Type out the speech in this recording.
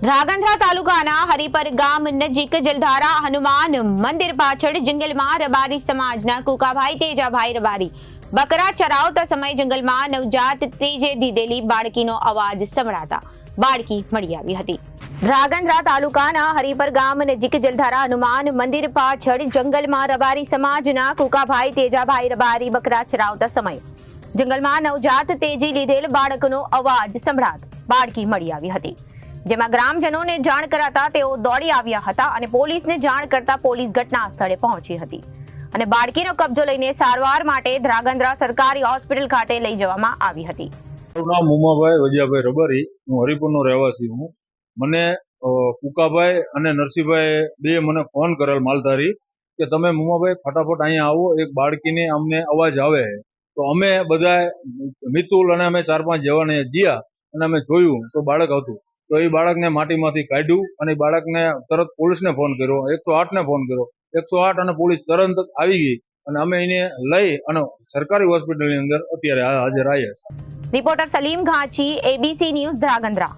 ધ્રાંગધ્રા તાલુકાના હરિપર ગામ નજીક જલધારા હનુમાન મંદિર પાછળ જંગલમાં રબારી સમાજના કુકાભાઈ તેજાભાઈ રબારી બકરા ચરાવતા સમયે જંગલમાં નવજાત તેજે દીધેલી બાળકીનો અવાજ સંભળાતા બાળકી મળી આવી હતી. ધ્રાંગધ્રા તાલુકાના હરિપર ગામ નજીક જલધારા હનુમાન મંદિર પાછળ જંગલમાં રબારી સમાજના કુકાભાઈ તેજાભાઈ રબારી બકરા ચરાવતા સમયે જંગલમાં નવજાત તેજી લીધેલ બાળકનો અવાજ સંભળાત બાળકી મળી આવી હતી. જેમાં ગ્રામજનોને જાણ કરાતા તેઓ દોડી આવ્યા હતા અને પોલીસને જાણ કરતા પોલીસ ઘટના સ્થળે પહોંચી હતી. અને બાળકીનો કબજો લઈને સારવાર માટે ધ્રાગંદ્રા સરકારી હોસ્પિટલ ખાતે લઈ જવામાં આવી હતી. મારું નામ ઉમાભાઈ વજિયાભાઈ રબારી. હું હરિપુરનો રહેવાસી હું. મને કુકાભાઈ અને નરસિંહભાઈ બે મને ફોન કરેલ માલધારી કે તમે મુમાભાઈ ફટાફટ અહીંયા આવો, એક બાળકીને અમને અવાજ આવે તો અમે બધા મિતુલ અને અમે ચાર પાંચ જવાને ગયા અને અમે જોયું તો બાળક હતું. તો એ બાળકને માટીમાંથી કાઢ્યું અને બાળકને તરત પોલીસને ફોન કર્યો. એકસો આઠને ફોન કર્યો. એકસો આઠ અને પોલીસ તરત આવી ગઈ અને અમે એને લઈ અને સરકારી હોસ્પિટલની અંદર અત્યારે હાજર આવ્યા છે. Reporter Salim Ghanchi ABC news Dhrangadhra